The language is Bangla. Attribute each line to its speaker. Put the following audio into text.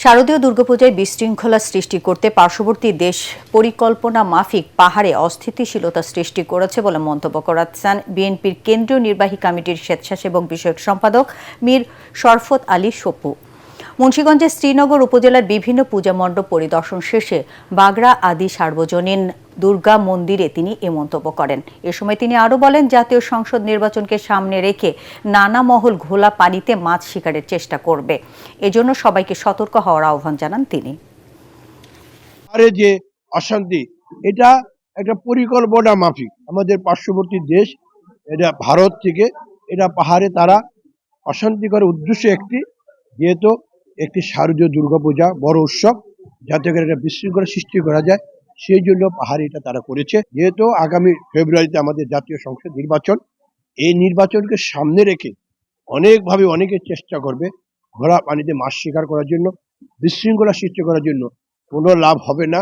Speaker 1: শারদীয় দুর্গাপূজায় বিশৃঙ্খলা সৃষ্টি করতে পার্শ্ববর্তী দেশ পরিকল্পনা মাফিক পাহাড়ে অস্থিতিশীলতা সৃষ্টি করেছে বলে মন্তব্য করাচ্ছেন বিএনপির কেন্দ্রীয় নির্বাহী কমিটির স্বেচ্ছাসেবক বিষয়ক সম্পাদক মীর শরফত আলী সপু। মুন্সীগঞ্জের শ্রীনগর উপজেলার বিভিন্ন পূজা মণ্ডপ পরিদর্শন শেষে বাগড়া আদি সার্বজনীন দুর্গা মন্দিরে তিনি এ মন্তব্য করেন। এ সময় তিনি আরও বলেন, জাতীয় সংসদ নির্বাচনকে সামনে রেখে নানা মহল ঘোলা পানিতে মাছ শিকারের চেষ্টা করবে। এজন্য সবাইকে সতর্ক হওয়ার আহ্বান জানান তিনি।
Speaker 2: যে অশান্তি, এটা একটা পরিকল্পনা মাফিক। আমাদের পার্শ্ববর্তী দেশ, এটা ভারত থেকে, এটা পাহাড়ে তারা অশান্তি করে উদ্দেশ্য একটি, যেহেতু একটি শারদীয় দুর্গাপূজা, বড় উৎসব, যাতে করে একটা বিশৃঙ্খলা সৃষ্টি করা যায়। সেই জন্য পাহাড়িটা তারা করেছে। যেহেতু আগামী ফেব্রুয়ারিতে আমাদের জাতীয় সংসদ নির্বাচন, এই নির্বাচনকে সামনে রেখে অনেকভাবে অনেকে চেষ্টা করবে ঘোড়া পানিতে মাছ শিকার করার জন্য, বিশৃঙ্খলা সৃষ্টি করার জন্য। কোনো লাভ হবে না।